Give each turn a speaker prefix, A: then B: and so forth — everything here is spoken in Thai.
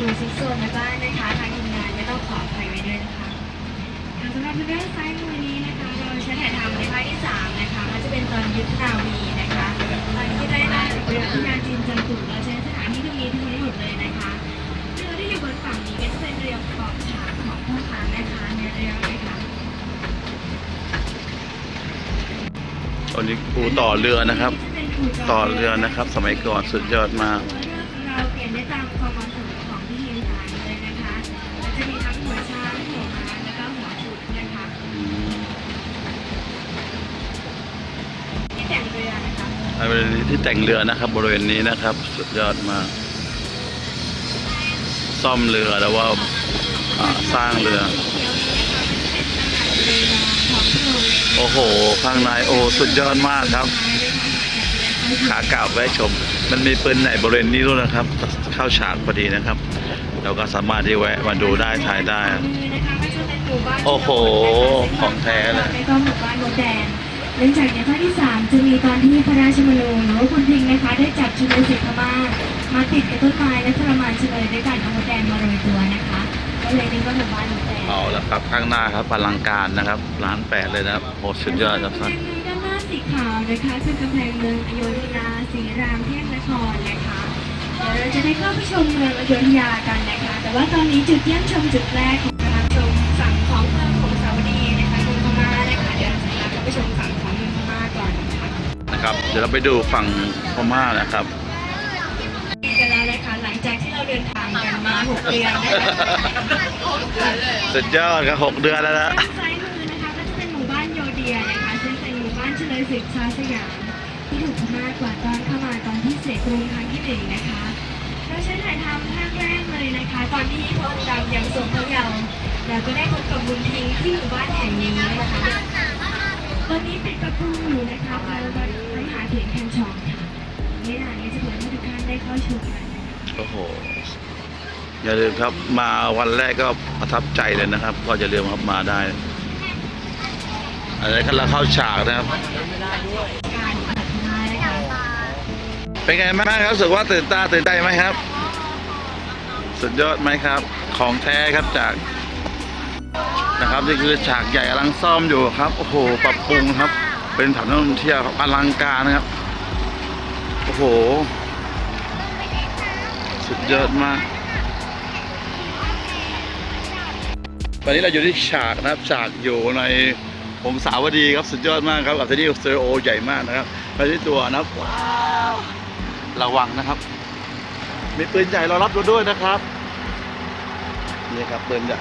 A: ดูซิกโซนในบ้านนะคะทางทีมงานไม่ต้องขออภัยไว้ด้วยนะคะค่ะสำหรับเรื่องซ้ายมือนี้นะคะ เราใช้ถ่ายทำในภาคที่สามนะคะก็จะเป็นตอนยุทธนาวีนะคะตอนที่ได้ล่าจากเรือที่งานจีนจังกุ่เราใช้สถานที่ตรงนี้ทั้งหมดเลยนะคะเรือที่อยู่บนฝั่งนี้ก็จะเป็นเรือประกอบฉากของพ่อค้าแม่ค้าในเรือเลยค่ะ
B: ตอนนี้ปูต่อเรือนะครับ ต่อเรือนะครับ สมัยก่อนสุดยอดมาก
A: เราเปลี่ยนได้ตามความเหมาะสมของที่ทีม ที่แต่งเรือนะค
B: รับบริเวณนี้นะครับ สุดยอดมาก ซ่อมเรือแล้วว่าสร้างเรือ โอ้โห ข้างในโอ้สุดยอดมากครับ ขากลับไว้ชม มันมีปืนไหนบริเวณนี้ด้วยนะครับ เข้าฉากพอดีนะครับ เราก็สามารถที่แวะมาดูได้ถ่ายได้ โอ้โห ของแท้เลย
A: แล้วก็หมู่บ้านมดแดงเนื่องจากในภาคที่สามจะมีตอนที่พระราชมนูหรือว่าคุณพิงนะคะ ได้จับชนสิทธิ์พม่ามาติดกับต้นไม้และทรมานเฉลยด้วยการเอามดแดงมาโรยตัวนะคะ ก็เลยนี่ก็หมู่บ้านมดแดง
B: เอาละครับข้างหน้าครับพลังการนะครับร้านแปดเลยนะครับโอ้สุดยอดครับท่าน
A: ด้านหน้าสีขาวนะคะคือกำแพงเมืองอโยธยาสีรามเทพนครนะคะเดี๋ยวเราจะได้เข้าไปชมเมืองอโยธยากันนะคะ แต่ว่าตอนนี้จุดเยี่ยมชมจุดแรกของ นะครั
B: บ เดี๋ยวเราไปดูฝั่งพม่านะครับ
A: กันแล้วนะคะหลังจากที่เราเดินทางกันมาหกเดือนนะคะ
B: สุดยอดครับหกเดือนแล้วนะ
A: ด้านซ้ายมือนะคะก็จะเป็นหมู่บ้านโยเดียนะคะซึ่งเป็นหมู่บ้านเฉลยศึกชาวสยามที่ถูกพม่ากวาดต้อนเข้ามาตอนที่เสกกรุงครั้งที่หนึ่งนะคะเราใช้ถ่ายทำภาคแรกเลยนะคะ ตอนที่พระองค์ดำยังทรงพระเยาว์แล้วก็ได้พบกับบุญทิ้งที่หมู่บ้านแห่งนี้นะคะตอนนี้ปิดประตูอยู่นะคะ เราไปหาถึงแคนชองค่ะไม่นานนี้จะเปิดให้ทุกท่านได้เข้าชมกันนะคะ
B: โอ้โห อย่าลืมครับมาวันแรกก็ประทับใจเลยนะครับ ก็อย่าลืมครับมาได้อันนี้ก็เราเข้าฉากนะครับ
A: การเปิดมานะคะ
B: เป็นไงบ้างครับรู้สึกว่าตื่นตาตื่นใจไหมครับ สุดยอดไหมครับ ของแท้ครับจากนะครับนี่คือฉากใหญ่อลังซ่อมอยู่ครับ โอ้โห ปรับปรุงครับ เป็นถนนท่องเที่ยวอลังการนะครับ โอ้โห สุดยอดมาก ตอนนี้เราอยู่ที่ฉากนะครับ ฉากอยู่ในองศาวดีครับ สุดยอดมากครับอัลเทนี่สเตอริโอใหญ่มากนะครับไปที่ตัวนะครับ ว้าว ระวังนะครับ มีปืนใหญ่รอรับเราด้วยนะครับ นี่ครับปืนใหญ่